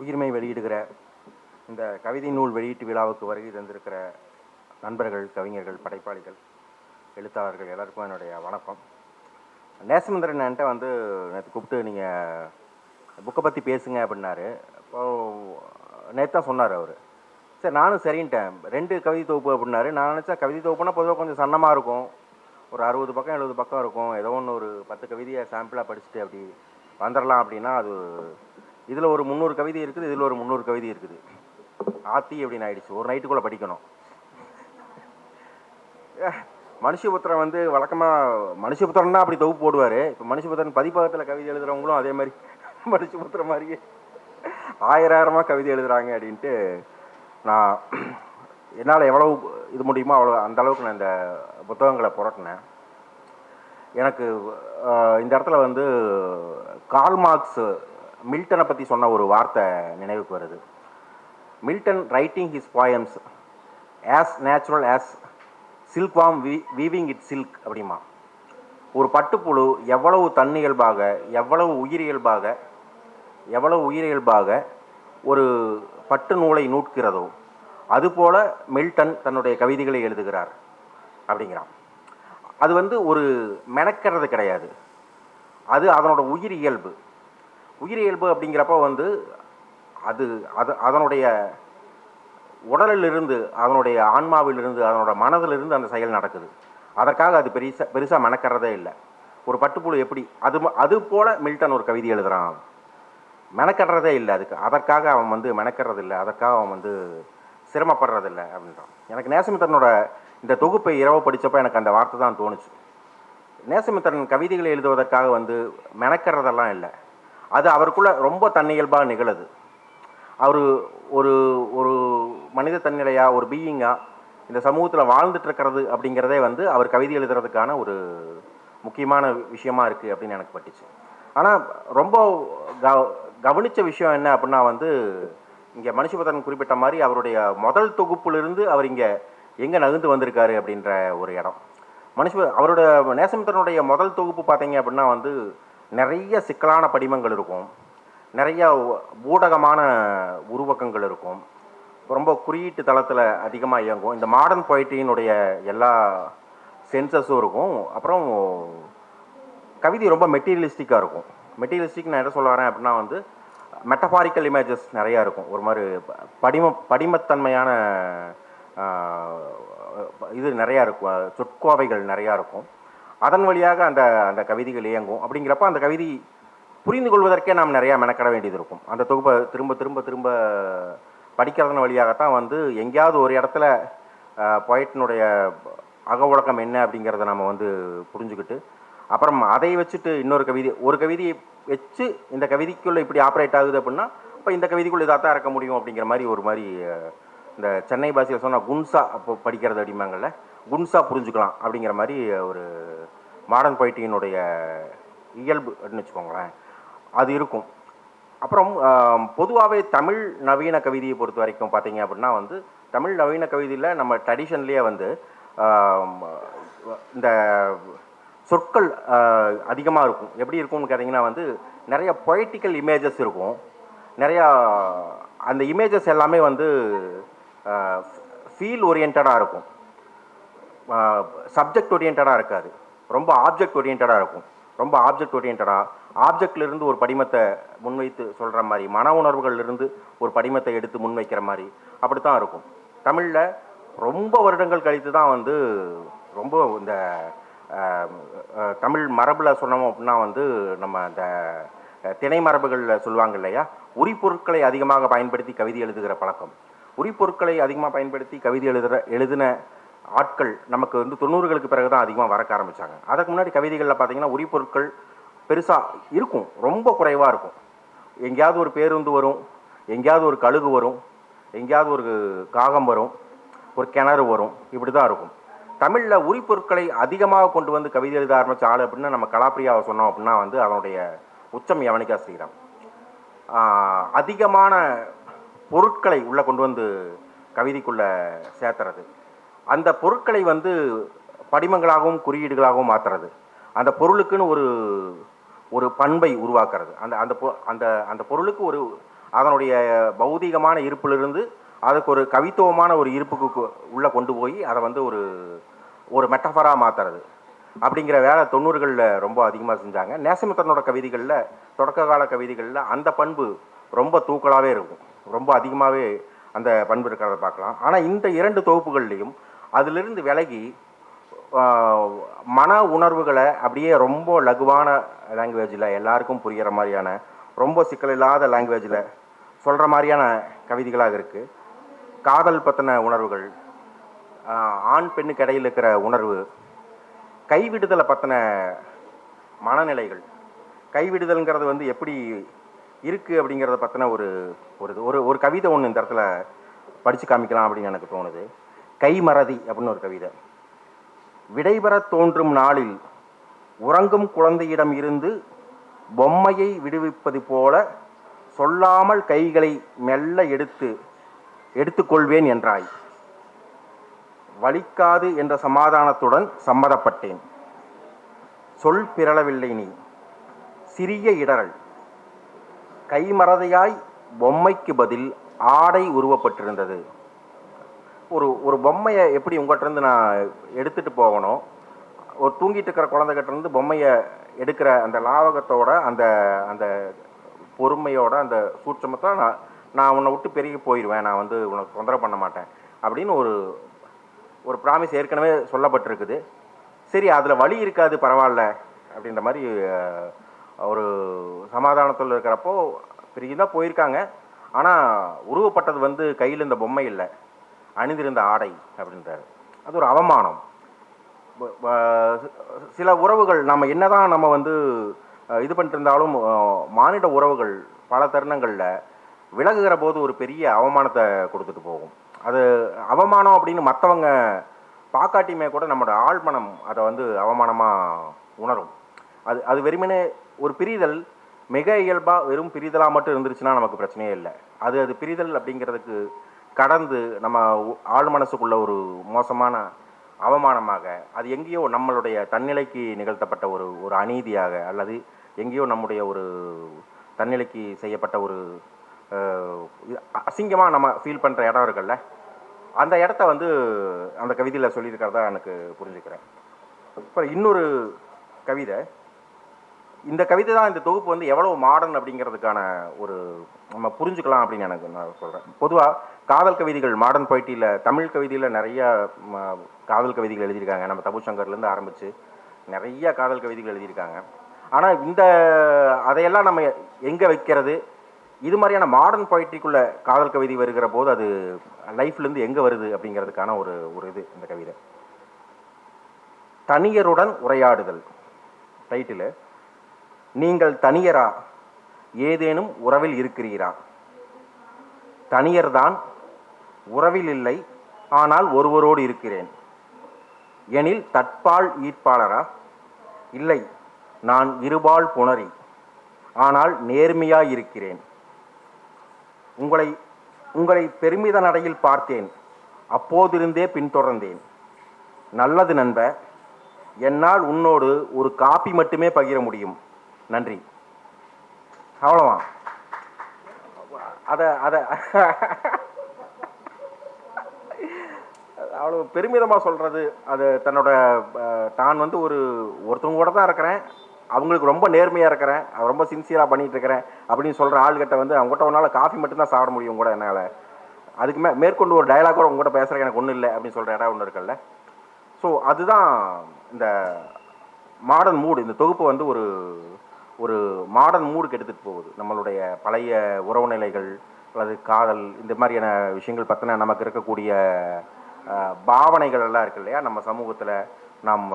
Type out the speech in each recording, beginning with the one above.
உயிர்மை வெளியிடுகிற இந்த கவிதை நூல் வெளியீட்டு விழாவுக்கு வருகை தந்திருக்கிற நண்பர்கள் கவிஞர்கள் படைப்பாளிகள் எழுத்தாளர்கள் எல்லாருக்கும் என்னுடைய வணக்கம். நேசமந்திரன் என்கிட்ட வந்து நேற்று கூப்பிட்டு நீங்கள் புக்கை பற்றி பேசுங்க அப்படின்னாரு. நேற்று தான் சொன்னார் அவர். சரி நானும் சரின்ட்டேன். ரெண்டு கவிதை தொகுப்பு அப்படின்னாரு. நான் நினச்சா கவிதை தொகுப்புனா பொதுவாக கொஞ்சம் சன்னமாக இருக்கும். ஒரு அறுபது பக்கம் எழுபது பக்கம் இருக்கும். ஏதோ ஒன்று ஒரு பத்து கவிதையை சாம்பிளாக படிச்சுட்டு அப்படி வந்துடலாம் அப்படின்னா அது இதில் ஒரு முந்நூறு கவிதை இருக்குது இதில் ஒரு முந்நூறு கவிதை இருக்குது. ஆத்தி அப்படின்னு ஆயிடுச்சு. ஒரு நைட்டுக்குள்ளே படிக்கணும். மனுஷபுத்திரன் வந்து வழக்கமாக மனுஷபுத்திரன்னா அப்படி தொகுப்பு போடுவார். இப்போ மனுஷபுத்திரன் பதிப்பகத்தில் கவிதை எழுதுறவங்களும் அதே மாதிரி மனுஷபுத்திரம் மாதிரியே ஆயிரமாக கவிதை எழுதுகிறாங்க அப்படின்ட்டு நான் என்னால் எவ்வளவு இது முடியுமோ அவ்வளோ அந்த அளவுக்கு நான் இந்த புத்தகங்களை புரட்டினேன். எனக்கு இந்த இடத்துல வந்து கால் மார்க்ஸ் மில்டனை பற்றி சொன்ன ஒரு வார்த்தை நினைவுக்கு வருது. Milton writing his poems as natural as silk warm we weaving it silk அப்படிமா. ஒரு பட்டுப்புழு எவ்வளவு தன்னியல்பாக எவ்வளவு உயிரியல்பாக எவ்வளவு உயிரியல்பாக ஒரு பட்டு நூலை நூட்கிறதோ அதுபோல மில்டன் தன்னுடைய கவிதைகளை எழுதுகிறார் அப்படிங்கிறான். அது வந்து ஒரு மெனக்கிறது கிடையாது. அது அதனோட உயிர் இயல்பு. உயிரியல்பு அப்படிங்கிறப்ப வந்து அது அது அதனுடைய உடலிலிருந்து அதனுடைய ஆன்மாவிலிருந்து அதனோட மனதிலிருந்து அந்த செயல் நடக்குது. அதற்காக அது பெருசாக பெருசாக மெனக்கிறதே இல்லை. ஒரு பட்டுப்புழு எப்படி அது அது போல் மில்டன் ஒரு கவிதை எழுதுறான். மெனக்கடுறதே இல்லை அதுக்கு. அதற்காக அவன் வந்து மெனக்கறது இல்லை. அதற்காக அவன் வந்து சிரமப்படுறதில்லை அப்படின்றான். எனக்கு நேசமித்தனோட இந்த தொகுப்பை இரவு படித்தப்போ எனக்கு அந்த வார்த்தை தான் தோணுச்சு. நேசமித்திரன் கவிதைகளை எழுதுவதற்காக வந்து மெனக்கிறதெல்லாம் இல்லை. அது அவருக்குள்ள ரொம்ப தன்னியல்பாக நிகழுது. அவர் ஒரு ஒரு மனித தன்னிலையாக ஒரு பீயிங்காக இந்த சமூகத்தில் வாழ்ந்துட்டுருக்கிறது அப்படிங்கிறதே வந்து அவர் கவிதை எழுதுறதுக்கான ஒரு முக்கியமான விஷயமா இருக்குது அப்படின்னு எனக்கு பட்டுச்சு. ஆனால் ரொம்ப க கவனித்த விஷயம் என்ன அப்படின்னா வந்து இங்கே மனுஷபதன் குறிப்பிட்ட மாதிரி அவருடைய முதல் தொகுப்பிலிருந்து அவர் இங்கே எங்கே நகர்ந்து வந்திருக்காரு அப்படின்ற ஒரு இடம். மனுஷ அவரோட நேசமித்தனுடைய முதல் தொகுப்பு பார்த்தீங்க அப்படின்னா வந்து நிறைய சிக்கலான படிமங்கள் இருக்கும். நிறைய ஊடகமான உருவக்கங்கள் இருக்கும். ரொம்ப குறியீட்டு தளத்தில் அதிகமாக இயங்கும். இந்த மாடர்ன் பொயிட்டியினுடைய எல்லா சென்சஸும் இருக்கும். அப்புறம் கவிதை ரொம்ப மெட்டீரியலிஸ்டிக்காக இருக்கும். மெட்டீரியலிஸ்டிக் நான் என்ன சொல்ல வரேன் அப்படின்னா வந்து மெட்டபாரிக்கல் இமேஜஸ் நிறையா இருக்கும். ஒரு மாதிரி படிம படிமத்தன்மையான இது நிறையா இருக்கும். சொற்கோவைகள் நிறையா இருக்கும். அதன் வழியாக அந்த அந்த கவிதைகள் இயங்கும். அப்படிங்கிறப்ப அந்த கவிதை புரிந்து கொள்வதற்கே நாம் நிறையா மெனக்கட வேண்டியது இருக்கும். அந்த தொகுப்பை திரும்ப திரும்ப திரும்ப படிக்கிறதன் வழியாகத்தான் வந்து எங்கேயாவது ஒரு இடத்துல பொயட்டினுடைய அக உலகம் என்ன அப்படிங்கிறத நம்ம வந்து புரிஞ்சுக்கிட்டு அப்புறம் அதை வச்சுட்டு இன்னொரு கவிதை ஒரு கவிதையை வச்சு இந்த கவிதைக்குள்ளே இப்படி ஆப்ரேட் ஆகுது அப்படின்னா இப்போ இந்த கவிதைக்குள்ளே இதாக தான் இருக்க முடியும் அப்படிங்கிற மாதிரி ஒரு மாதிரி இந்த சென்னை பாஷையில் சொன்னால் குன்சா அப்போ படிக்கிறது அப்படிம்பாங்கல்ல குன்சா புரிஞ்சுக்கலாம் அப்படிங்கிற மாதிரி ஒரு மாடர்ன் பொயிட்டியினுடைய இயல்பு அப்படின்னு வச்சுக்கோங்களேன். அது இருக்கும். அப்புறம் பொதுவாகவே தமிழ் நவீன கவிதையை பொறுத்த வரைக்கும் பார்த்தீங்க அப்படின்னா வந்து தமிழ் நவீன கவிதையில் நம்ம ட்ரெடிஷன்லேயே வந்து இந்த சொற்கள் அதிகமாக இருக்கும். எப்படி இருக்கும்னு கேட்டிங்கன்னா வந்து நிறைய பொய்டிக்கல் இமேஜஸ் இருக்கும். நிறையா அந்த இமேஜஸ் எல்லாமே வந்து ஃபீல் ஓரியன்டாக இருக்கும். சப்ஜெக்ட் ஓரியன்டாக இருக்காது. ரொம்ப ஆப்ஜெக்ட் ஓரியன்டாக இருக்கும். ரொம்ப ஆப்ஜெக்ட் ஓரியன்டாக ஆப்ஜெக்ட்லேருந்து ஒரு படிமத்தை முன்வைத்து சொல்கிற மாதிரி மன உணர்வுகள்லேருந்து ஒரு படிமத்தை எடுத்து முன்வைக்கிற மாதிரி அப்படி தான் இருக்கும். தமிழில் ரொம்ப வருடங்கள் கழித்து தான் வந்து ரொம்ப இந்த தமிழ் மரபில் சொன்னோம் அப்படின்னா வந்து நம்ம அந்த திணை மரபுகளில் சொல்லுவாங்க இல்லையா? உரிப்பொருட்களை அதிகமாக பயன்படுத்தி கவிதை எழுதுகிற பழக்கம். உரிப்பொருட்களை அதிகமாக பயன்படுத்தி கவிதை எழுதுகிற எழுதின ஆட்கள் நமக்கு வந்து தொண்ணூறுகளுக்கு பிறகு தான் அதிகமாக வரக்க ஆரம்பித்தாங்க அதுக்கு முன்னாடி கவிதைகளில் பார்த்தீங்கன்னா உரிப்பொருட்கள் பெருசாக இருக்கும். ரொம்ப குறைவாக இருக்கும். எங்கேயாவது ஒரு பேருந்து வரும் எங்கேயாவது ஒரு கழுகு வரும் எங்கேயாவது ஒரு காகம் வரும் ஒரு கிணறு வரும் இப்படி தான் இருக்கும். தமிழில் உரிப்பொருட்களை அதிகமாக கொண்டு வந்து கவிதை எழுத ஆரம்பித்த ஆள் அப்படின்னா நம்ம கலாப்பிரியாவை சொன்னோம் அப்படின்னா வந்து அதனுடைய உச்சம் யவனிகா ஸ்ரீராம். அதிகமான பொருட்களை உள்ளே கொண்டு வந்து கவிதைக்குள்ளே சேர்த்துறது. அந்த பொருட்களை வந்து படிமங்களாகவும் குறியீடுகளாகவும் மாற்றுறது அந்த பொருளுக்குன்னு ஒரு ஒரு பண்பை உருவாக்குறது. அந்த அந்த பொ- அந்த அந்த பொருளுக்கு ஒரு அதனுடைய பௌதீகமான இருப்பிலிருந்து அதுக்கு ஒரு கவித்துவமான ஒரு இருப்புக்கு உள்ளே கொண்டு போய் அதை வந்து ஒரு ஒரு மெட்டஃபராக மாற்றுறது அப்படிங்கிற வேலை தொண்ணூறுகளில் ரொம்ப அதிகமாக செஞ்சாங்க. நேசமித்தனோட கவிதைகளில் தொடக்க கால கவிதைகளில் அந்த பண்பு ரொம்ப தூக்கலாகவே இருக்கும். ரொம்ப அதிகமாகவே அந்த பண்பு இருக்கிறத பார்க்கலாம். ஆனால் இந்த இரண்டு தொகுப்புகள்லையும் அதிலிருந்து விலகி மன உணர்வுகளை அப்படியே ரொம்ப லகுவான லாங்குவேஜில் எல்லாருக்கும் புரிகிற மாதிரியான ரொம்ப சிக்கல் இல்லாத லாங்குவேஜில் சொல்கிற மாதிரியான கவிதைகளாக இருக்குது காதல் பற்றின உணர்வுகள் ஆண் பெண்ணுக்கு இடையில் இருக்கிற உணர்வு கைவிடுதலை பற்றின மனநிலைகள். கைவிடுதல்ங்கிறது வந்து எப்படி இருக்குது அப்படிங்கிறத பற்றின ஒரு ஒரு ஒரு ஒரு கவிதை ஒன்று இந்த இடத்துல படித்து காமிக்கலாம் அப்படின்னு எனக்கு தோணுது. கைமறதி அப்படின்னு ஒரு கவிதை. விடைபெறத் தோன்றும் நாளில் உறங்கும் குழந்தையிடம் இருந்து பொம்மையை விடுவிப்பது போல சொல்லாமல் கைகளை மெல்ல எடுத்து எடுத்துக்கொள்வேன் என்றாய். வலிக்காது என்ற சமாதானத்துடன் சம்மதப்பட்டேன். சொல் பிறளவில்லை நீ. சிறிய இடரல் கைமறதையாய் பொம்மைக்கு பதில் ஆடை உருவப்பட்டிருந்தது. ஒரு ஒரு பொம்மையை எப்படி உங்கள்கிட்டருந்து நான் எடுத்துட்டு போகணும்? ஒரு தூங்கிட்டு இருக்கிற குழந்தைகிட்டருந்து பொம்மையை எடுக்கிற அந்த லாவகத்தோட அந்த அந்த பொறுமையோட அந்த சூட்சமத்தை நான் நான் உன்னை விட்டு பெருகி போயிடுவேன் நான் வந்து உனக்கு தொந்தரவு பண்ண மாட்டேன். அப்படின்னு ஒரு ஒரு ப்ராமிஸ் ஏற்கனவே சொல்லப்பட்டிருக்குது. சரி அதில் வழி இருக்காது பரவாயில்ல அப்படின்ற மாதிரி ஒரு சமாதானத்தில் இருக்கிறப்போ பிரிஞ்சு தான் போயிருக்காங்க. ஆனால் உருவப்பட்டது வந்து கையில் இந்த பொம்மை இல்லை. அணிந்திருந்த ஆடை அப்படின்றாரு. அது ஒரு அவமானம். சில உறவுகள் நம்ம என்னதான் நம்ம வந்து இது பண்ணிட்டு இருந்தாலும் மானிட உறவுகள் பல தருணங்களில் விலகுகிற போது ஒரு பெரிய அவமானத்தை கொடுத்துட்டு போகும். அது அவமானம் அப்படின்னு மற்றவங்க பார்க்காட்டியுமே கூட நம்மளோட ஆழ்மனம் அதை வந்து அவமானமாக உணரும். அது அது வெறுமனே ஒரு பிரிதல் மிக இயல்பாக வெறும் பிரிதலாக மட்டும் இருந்துருச்சுன்னா நமக்கு பிரச்சனையே இல்லை. அது அது பிரிதல் அப்படிங்கிறதுக்கு கடந்து நம்ம உ- ஆழ் மனசுக்குள்ள ஒரு மோசமான அவமானமாக அது எங்கேயோ நம்மளுடைய தன்னிலைக்கு நிகழ்த்தப்பட்ட ஒரு ஒரு அநீதியாக அல்லது எங்கேயோ நம்முடைய ஒரு தன்னிலைக்கு செய்யப்பட்ட ஒரு அசிங்கமாக நம்ம ஃபீல் பண்ணுற இடம் இருக்குல்ல அந்த இடத்த வந்து அந்த கவிதையில் சொல்லியிருக்கிறதா எனக்கு புரிஞ்சுக்கிறேன். அப்புறம் இன்னொரு கவிதை இந்த கவிதை தான் இந்த தொகுப்பு வந்து எவ்வளவு மாடர்ன் அப்படிங்கிறதுக்கான ஒரு நம்ம புரிஞ்சுக்கலாம் அப்படின்னு எனக்கு நான் சொல்கிறேன் பொதுவாக காதல் கவிதைகள் மாடர்ன் பொய்ட்டியில் தமிழ் கவிதையில் நிறைய காதல் கவிதைகள் எழுதியிருக்காங்க. நம்ம தபு சங்கர்லேருந்து ஆரம்பித்து நிறைய காதல் கவிதைகள் எழுதியிருக்காங்க. ஆனால் இந்த அதையெல்லாம் நம்ம எங்கே வைக்கிறது? இது மாதிரியான மாடர்ன் பொய்ட்ரிக்குள்ள காதல் கவிதை வருகிற போது அது லைஃப்லேருந்து எங்கே வருது அப்படிங்கிறதுக்கான ஒரு ஒரு இது இந்த கவிதை. தனியருடன் உரையாடுதல். டைட்டிலு நீங்கள் தனியரா? ஏதேனும் உறவில் இருக்கிறீரா? தனியர்தான் உறவில் இல்லை ஆனால் ஒருவரோடு இருக்கிறேன். எனில் தட்பால் ஈர்ப்பாளரா இல்லை நான் இருபால் புணரி ஆனால் நேர்மையாய் இருக்கிறேன் உங்களை உங்களை பெருமித நடையில் பார்த்தேன் அப்போதிருந்தே பின்தொடர்ந்தேன். நல்லது நண்ப என்னால் உன்னோடு ஒரு காப்பி மட்டுமே பகிர முடியும். நன்றி. அவ்வளோதான் அதை அதை. அவ்வளோ பெருமிதமாக சொல்கிறது அது தன்னோட தான் வந்து ஒரு ஒருத்தவங்க கூட தான் இருக்கிறேன். அவங்களுக்கு ரொம்ப நேர்மையாக இருக்கிறேன். ரொம்ப சின்சியராக பண்ணிகிட்டு இருக்கிறேன். அப்படின்னு சொல்கிற ஆள்கிட்ட வந்து அவங்ககிட்ட உன்னால் காஃபி மட்டும்தான் சாப்பிட முடியும் கூட என்னால். அதுக்கு மே மேற்கொண்டு ஒரு டைலாக் கூட உங்கள்கிட்ட பேசுகிற எனக்கு ஒன்றும் இல்லை அப்படின்னு சொல்கிற இடம் ஒன்று இருக்குல்ல. ஸோ அதுதான் இந்த மாடர்ன் மூடு இந்த தொகுப்பு வந்து ஒரு ஒரு மாடர்ன் மூடுக்கு எடுத்துகிட்டு போகுது. நம்மளுடைய பழைய உறவு நிலைகள் அல்லது காதல் இந்த மாதிரியான விஷயங்கள் பற்றின நமக்கு இருக்கக்கூடிய பாவனைகள் எல்லாம் இருக்கு இல்லையா? நம்ம சமூகத்தில் நாம்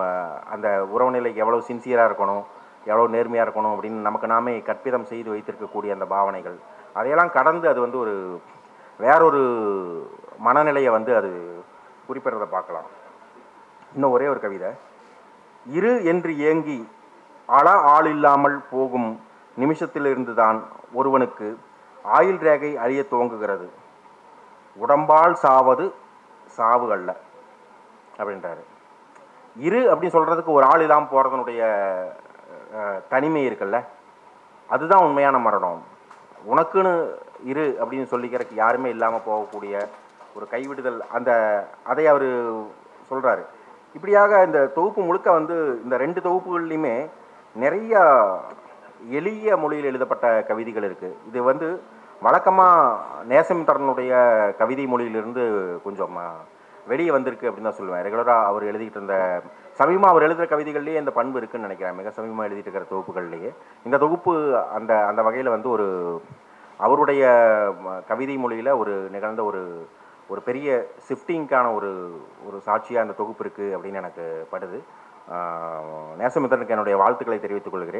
அந்த உறவு நிலைக்கு எவ்வளோ சின்சியராக இருக்கணும் எவ்வளோ நேர்மையாக இருக்கணும் அப்படின்னு நமக்கு நாமே கற்பிதம் செய்து வைத்திருக்கக்கூடிய அந்த பாவனைகள். அதையெல்லாம் கடந்து அது வந்து ஒரு வேறொரு மனநிலையை வந்து அது குறிப்பிடுறதை பார்க்கலாம். இன்னும் ஒரே ஒரு கவிதை. இரு என்று ஏங்கி அள ஆள் இல்லாமல் போகும் நிமிஷத்திலிருந்துதான் ஒருவனுக்கு ஆயுள் ரேகை அழிய துவங்குகிறது. உடம்பால் சாவது சாவு அல்ல அப்படின்றாரு. இரு அப்படின்னு சொல்கிறதுக்கு ஒரு ஆள் இல்லாமல் போகிறதனுடைய தனிமை இருக்குல்ல அதுதான் உண்மையான மரணம். உனக்குன்னு இரு அப்படின்னு சொல்லிக்கிறதுக்கு யாருமே இல்லாமல் போகக்கூடிய ஒரு கைவிடுதல். அந்த அதை அவர் சொல்கிறாரு இப்படியாக இந்த தொகுப்பு முழுக்க வந்து இந்த ரெண்டு தொகுப்புகள்லையுமே நிறைய எளிய மொழியில் எழுதப்பட்ட கவிதைகள் இருக்குது இது வந்து வழக்கமாக நேசமித்திரனுடைய கவிதை மொழியிலிருந்து கொஞ்சம் வெளியே வந்திருக்கு அப்படின்னு தான் சொல்லுவேன். ரெகுலராக அவர் எழுதிக்கிட்டு இருந்த சமீபமாக அவர் எழுதுகிற கவிதைகள்லேயே இந்த பண்பு இருக்குன்னு நினைக்கிறேன். மிக சமீபமாக எழுதிட்டு இருக்கிற தொகுப்புகள்லேயே. இந்த தொகுப்பு அந்த அந்த வகையில் வந்து ஒரு அவருடைய கவிதை மொழியில் ஒரு நிகழ்ந்த ஒரு ஒரு பெரிய ஷிஃப்டிங்க்கான ஒரு ஒரு சாட்சியாக அந்த தொகுப்பு இருக்குது அப்படின்னு எனக்கு படுது. நேசமித்திரனுக்கு என்னுடைய வாழ்த்துக்களை தெரிவித்துக் கொள்கிறேன்.